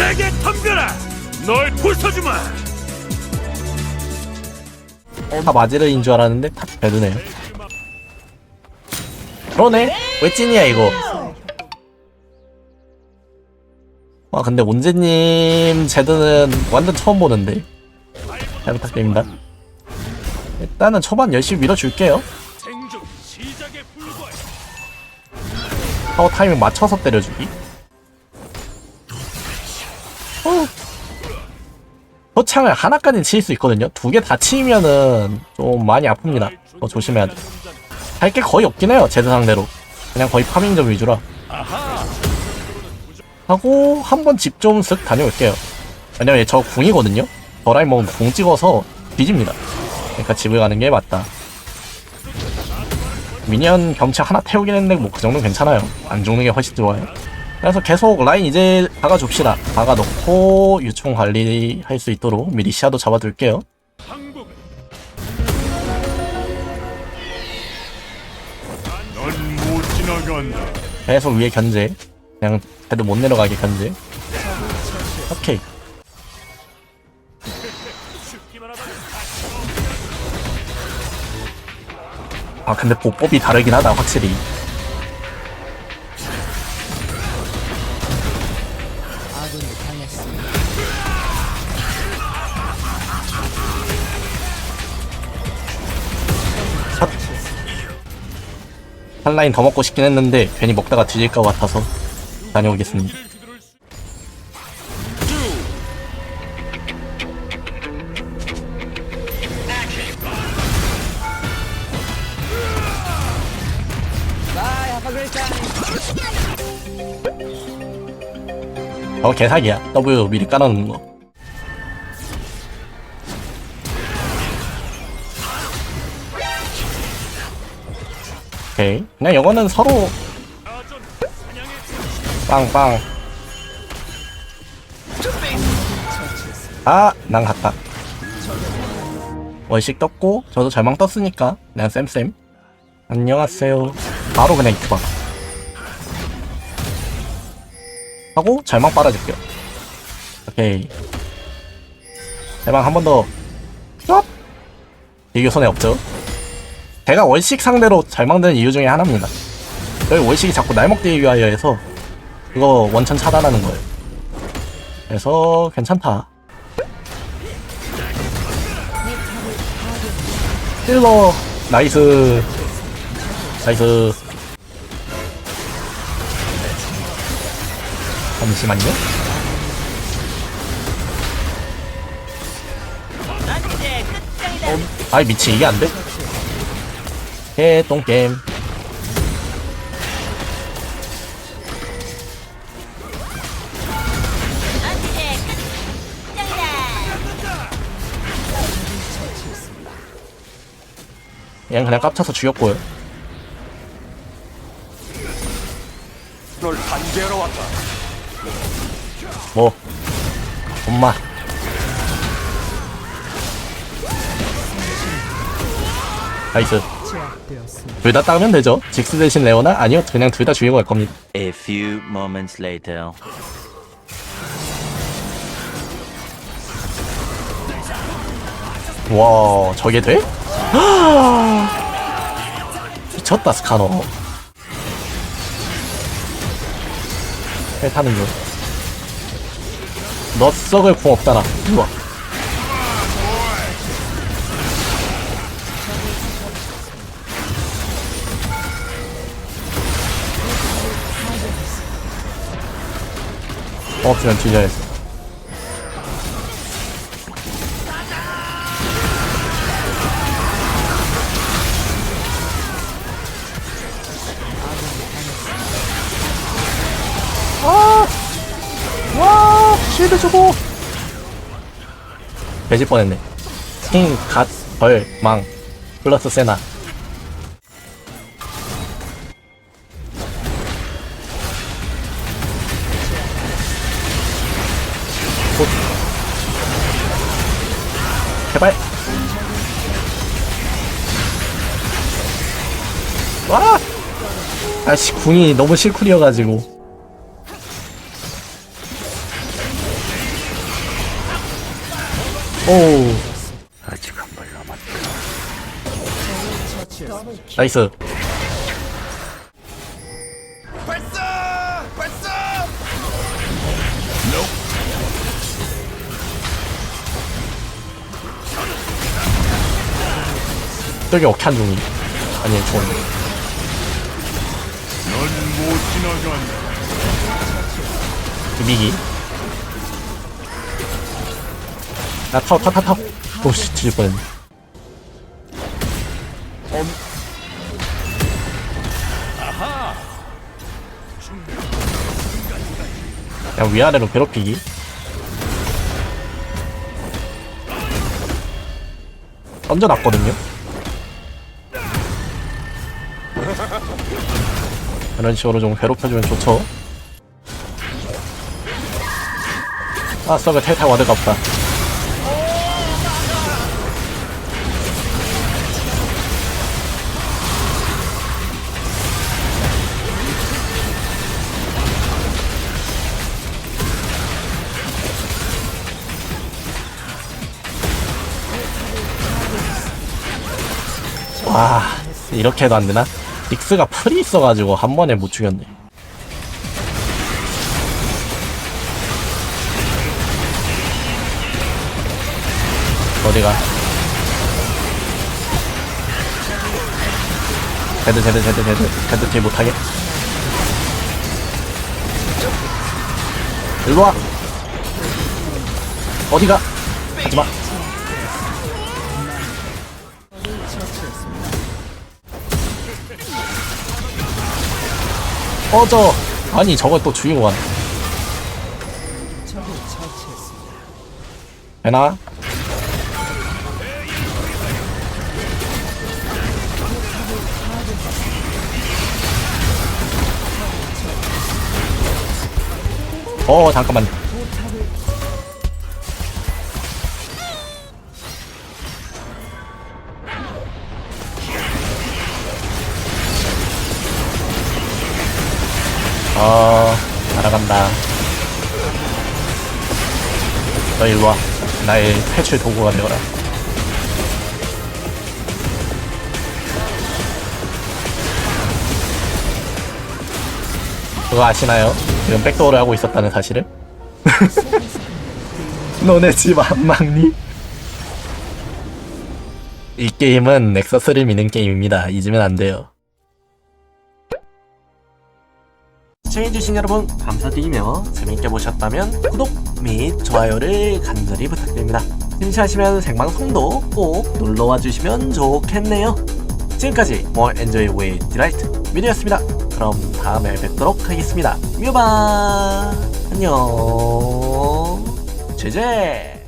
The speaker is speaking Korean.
내게 덤벼라 널 부숴주마 다 마지르인 줄 알았는데 탑 배드네요. 그러네. 왜 찐이야 이거? 와 근데 온재님 제드는 완전 처음 보는데 잘 부탁드립니다. 일단은 초반 열심히 밀어줄게요. 파워 타이밍 맞춰서 때려주기. 소창을 하나까지 칠 수 있거든요. 두 개 다 치면은 좀 많이 아픕니다. 더 조심해야 돼. 할 게 거의 없긴 해요. 제드 상대로. 그냥 거의 파밍점 위주라. 하고 한번 집 좀 쓱 다녀올게요. 왜냐면 저 궁이거든요. 버라이 먹으면 궁 찍어서 뒤집니다. 그러니까 집을 가는 게 맞다. 미니언 경치 하나 태우긴 했는데 뭐 그 정도는 괜찮아요. 안 죽는 게 훨씬 좋아요. 그래서 계속 라인 이제 박아줍시다. 박아놓고 유충 관리할 수 있도록 미리 시야도 잡아둘게요. 계속 위에 견제. 그냥 애들 못 내려가게 견제. 오케이. 아 근데 보법이 다르긴 하다 확실히. 한 라인 더 먹고 싶긴 했는데 괜히 먹다가 뒤질 것 같아서 다녀오겠습니다. 어 개사기야 W 미리 깔아놓는 거 오케이. 그냥 이거는 서로 빵빵. 아 난 갔다. 월식 떴고 저도 절망 떴으니까 그냥 쌤쌤. 안녕하세요. 바로 그냥 이트방 하고 절망 빨아줄게요. 오케이. 대방 한 번더. 쏙! 이게 손에 없죠 제가 월식 상대로 절망되는 이유 중에 하나입니다. 여기 월식이 자꾸 날 먹기 위하여 해서 그거 원천 차단하는 거예요. 그래서 괜찮다. 힐러 나이스. 나이스. 잠시만요. 어, 아이 미치 이게 안돼? 개똥게임. 얘는 그냥 깝쳐서 죽였고요. 널 단죄하러 왔다. 뭐? 엄마. 나이스 제압되었습니다. 둘 다 따면 되죠 직스 대신 레오나? 아니요 그냥 둘 다 죽이고 갈 겁니다 A few moments later. 와 저게 돼? 미쳤다 스카너 배 타는 중 너 썩을 궁 없잖아 이리 와 뒤져야겠어 와, 쉴드 주고. 배질 뻔했네. 킹, 갓, 벌, 망. 플러스 세나. 제발. 와! 아씨 궁이 너무 실쿨이어가지고. 오 아직 한 발 남았다. 나이스. 발사! 저기 어케한 중이. 아니 좋은데 넌못 지나간다. 미기. 나타타타타 오씨 뒤질 뻔했네. 그냥 위아래로 괴롭히기. 던져놨거든요 이런 식으로 좀 괴롭혀주면 좋죠. 아 썩을 탈탈 와드가 없다. 와 이렇게 해도 안되나? 닉스가 풀이 있어가지고 한 번에 못 죽였네. 어디가? 제드 제드 제드 제드 제드 딜 못하게. 일로와. 어디가? 가지마 꺼져 아니 저거 또 적을 처치했습니다. 되나? 어 잠깐만 어 날아간다 너 일로와 나의 탈출 도구가 되어라 그거 아시나요? 지금 백도어를 하고 있었다는 사실을? 너네 집 안 막니? 이 게임은 넥서스를 미는 게임입니다. 잊으면 안 돼요. 시청해주신 여러분 감사드리며 재밌게 보셨다면 구독 및 좋아요를 간절히 부탁드립니다. 심심하시면 생방송도 꼭 놀러와 주시면 좋겠네요. 지금까지 More Enjoy with Delight 미디였습니다. 그럼 다음에 뵙도록 하겠습니다. 뮤바 안녕 제제